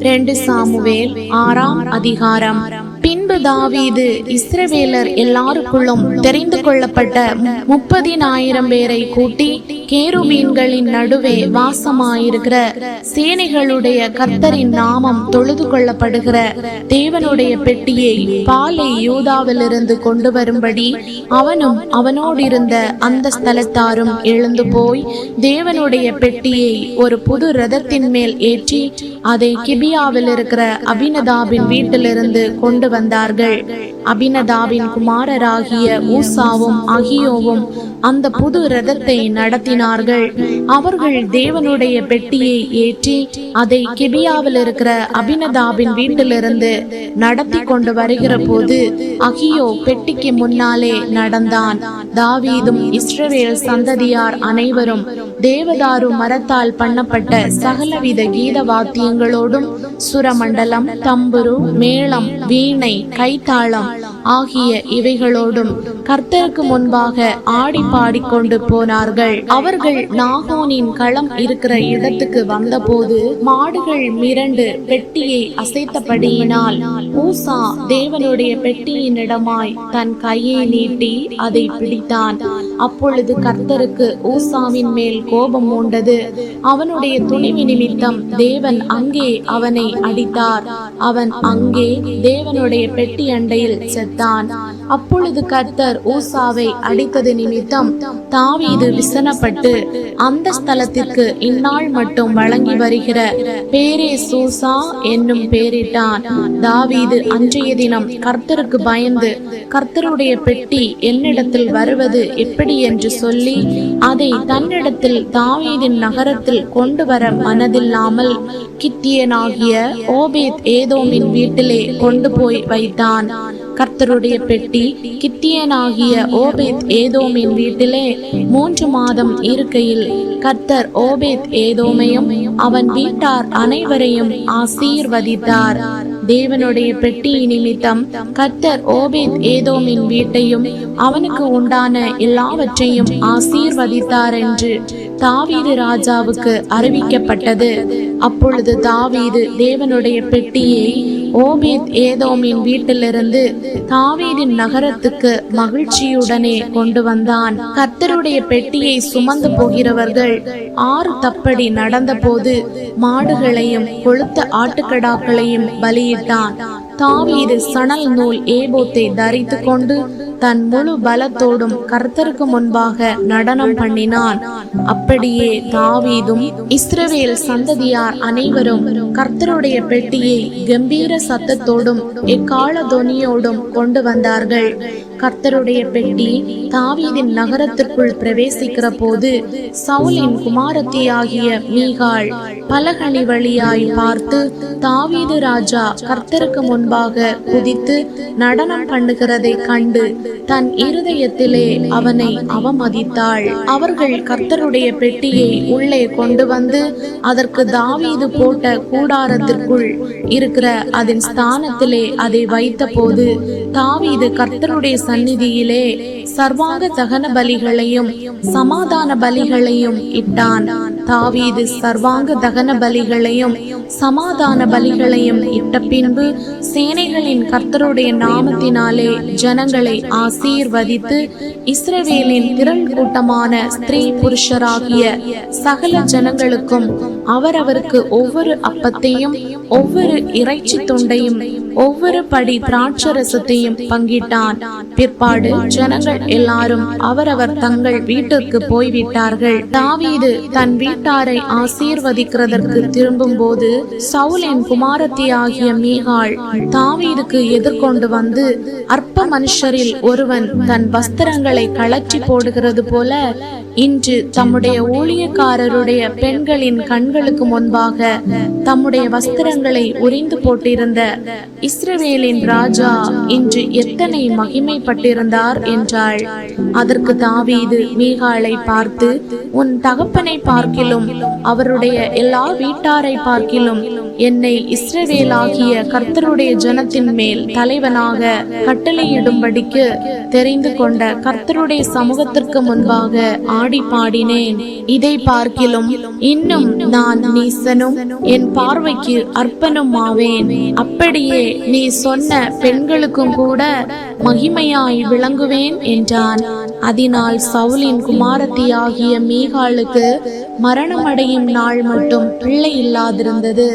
ரெண்டு சாமுவேல் ஆறாம் அதிகாரம். பின்பு தாவீது இஸ்ரவேலர் எல்லாருக்குள்ளும் தெரிந்து கொள்ளப்பட்ட முப்பதினாயிரம் பேரை கூட்டி கேருபீன்களின் நடுவே வாசமாயிருக்கிற சேனைகளுடைய கர்த்தரின் நாமம் தொழுது கொள்ளப்படுகிற தேவனுடைய பெட்டியை பாலை யூதாவிலிருந்து கொண்டு வரும்படி அவனும் அவனோடு இருந்த அந்த ஸ்தலத்தாரும் எழுந்து போய் தேவனுடைய பெட்டியை ஒரு புது ரதத்தின் மேல் ஏற்றி அதை கிபியாவில் இருக்கிற அபினதாபின் வீட்டிலிருந்து கொண்டு வந்தார்கள். அபினதாபின் குமாரராகிய ஊசாவும் அகியோவும் அந்த புது ரதத்தை நடத்தின நடத்தினார்கள் அவர்கள் தேவனுடைய பெட்டியை ஏற்றி அதை கிபியாவில் இருக்கிற அபினதாபின் வீட்டிலிருந்து நடத்தி கொண்டு வருகிற போது அகியோ பெட்டிக்கு முன்னாலே நடந்தான். தாவீதும் இஸ்ரவேல் சந்ததியார் அனைவரும் தேவதாரு மரத்தால் பண்ணப்பட்ட சகலவித கீத வாத்தியங்களோடும் சுரமண்டலம் தம்புரு மேளம் வீணை கைத்தாளம் ஆகிய இவைகளோடும் கர்த்தருக்கு முன்பாக ஆடி பாடிக்கொண்டு போனார்கள். அவர்கள் நாகோனின் களம் இருக்கிற இடத்துக்கு வந்தபோது மாடுகள் மிரண்டு பெட்டியை அசைத்தபடியினால் ஊசா தேவனுடைய பெட்டியினிடமாய் தன் கையை நீட்டி அதை பிடித்தான். அப்பொழுது கர்த்தருக்கு ஊசாவின் மேல் கோபம் மூண்டது. அவனுடைய துணிவு நிமித்தம் தேவன் அங்கே அவனை அடித்தார். அவன் அங்கே தேவனுடைய பெட்டி அண்டையில் செத்தான். அப்பொழுது கர்த்தர் ஊசாவை அடித்தது நிமித்தம் தாவீது விசனப்பட்டு அந்த ஸ்தலத்திற்கு இந்நாள் மட்டும் வழங்கி வருகிற பேரே சூசா என்னும் பேரிட்டான். தாவீது அன்றைய தினம் கர்த்தருக்கு பயந்து கர்த்தருடைய பெட்டி என்னிடத்தில் வருவது எப்படி என்று சொல்லி அதை தன்னிடத்தில் தாவீதின் நகரத்தில் கொண்டு வர மனதில்லாமல் கித்தியனாகிய ஓபேத் ஏதோமின் வீட்டிலே கொண்டு போய் வைத்தான். கர்த்தருடைய பெட்டி கித்தியனாகிய ஓபேத் ஏதோமின் வீட்டிலே மூன்று மாதம் இருக்கையில் கர்த்தர் ஓபேத் ஏதோமையும் அவன் வீட்டார் அனைவரையும் ஆசீர்வதித்தார். தேவனுடைய பெட்டி நிமித்தம் கர்த்தர் ஓபேத் ஏதோமின் வீட்டையும் அவனுக்கு உண்டான எல்லாவற்றையும் ஆசீர்வதித்தார் என்று தாவீது ராஜாவுக்கு அறிவிக்கப்பட்டது. அப்பொழுது தாவீது தேவனுடைய பெட்டியை ஓபேத் ஏதோமின் வீட்டிலிருந்து தாவீதின் நகரத்துக்கு மகிழ்ச்சியுடனே கொண்டு வந்தான். கர்த்தருடைய பெட்டியை சுமந்து போகிறவர்கள் ஆறு தப்படி நடந்தபோது மாடுகளையும் கொளுத்த ஆட்டுக்கடாக்களையும் பலியிட்டான். தாவீது சணல் நூல் ஏபோத்தை தரித்து கொண்டு தன் முழு பலத்தோடும் கர்த்தருக்கு முன்பாக நடனம் பண்ணினான். அப்படியே தாவீதும் இஸ்ரவேல் சந்ததியார் அனைவரும் கர்த்தருடைய பெட்டியை கம்பீர சத்தத்தோடும் எக்கால தொனியோடும் கொண்டு வந்தார்கள். கர்த்தருடைய பெட்டி தாவீதின் நகரத்திற்குள் பிரவேசிக்கிற போது சவுலின் குமாரத்தியாகிய மீகாள் பலகணி வழியாய் பார்த்து தாவீது ராஜா கர்த்தருக்கு முன்பாக குதித்து நடனம் பண்ணுகிறதை கண்டு தன் இருதயத்திலே அவனை அவமதித்தாள். அவர்கள் கர்த்தருடைய பெட்டியை உள்ளே கொண்டு வந்து அதற்கு தாவீது போட்ட கூடாரத்திற்குள் இருக்கிற அதன் ஸ்தானத்திலே அதை வைத்த போது தாவீது கர்த்தருடைய சந்நிதியிலே சர்வாங்க தகன பலிகளையும் சமாதான பலிகளையும் இட்டான். தாவீது சர்வாங்க தகன பலிகளையும் சமாதான பலிகளையும் இட்ட பின்பு சேனைகளின் கர்த்தருடைய நாமத்தினாலே ஜனங்களை ஆசீர்வதித்து இஸ்ரவேலின் திரள் கூட்டமான ஸ்திரீ புருஷராகிய சகல ஜனங்களுக்கும் அவரவருக்கு ஒவ்வொரு அப்பத்தையும் ஒவ்வொரு இறைச்சி துண்டையும் ஒவ்வொரு படி திராட்சரசத்தையும் பங்கிட்டான். பிற்பாடு ஜனங்கள் எல்லாரும் அவரவர் தங்கள் வீட்டிற்கு போய்விட்டார்கள். தாவீது தன் வீட்டாரை ஆசீர்வதிக்கிறதற்கு திரும்பும் போது சவுலின் குமாரத்தியாகிய மீகாள் தாவீதுக்கு எதிர்கொண்டு வந்து அற்ப மனுஷரில் ஒருவன் தன் வஸ்திரங்களை கழற்றி போடுகிறது போல இன்று தம்முடைய ஊழியக்காரருடைய பெண்களின் கண்களுக்கு முன்பாக தம்முடைய வஸ்திரங்களை உரிந்து போட்டிருந்த இஸ்ரவேலின் ராஜா இன்று எத்தனை மகிமைப்பட்டிருந்தார் என்றாள். அதற்கு தாவீது மீகாளை பார்த்து உன் தகப்பனை பார்க்கிலும் அவருடைய எல்லா வீட்டாரை பார்க்கிலும் என்னை இஸ்ரவேலாகிய கர்த்தருடைய ஜனத்தின் மேல் தலைவனாக கட்டளையிடும்படிக்கு தெரிந்து கொண்ட கர்த்தருடைய சமூகத்திற்கு முன்பாக ஆடி பாடினேன். இதை பார்க்கிலும் இன்னும் நான் நீசனும் என் பார்வைக்கு அற்பனும் ஆவேன் அப்படியே நீ சொன்ன பெண்களுக்கும் கூட மகிமையாய் விளங்குவேன் என்றான். அதனால் சவுலின் குமாரத்தியாகிய மீகாளுக்கு மரணமடையும் நாள் மட்டும் பிள்ளை இல்லாதிருந்தது.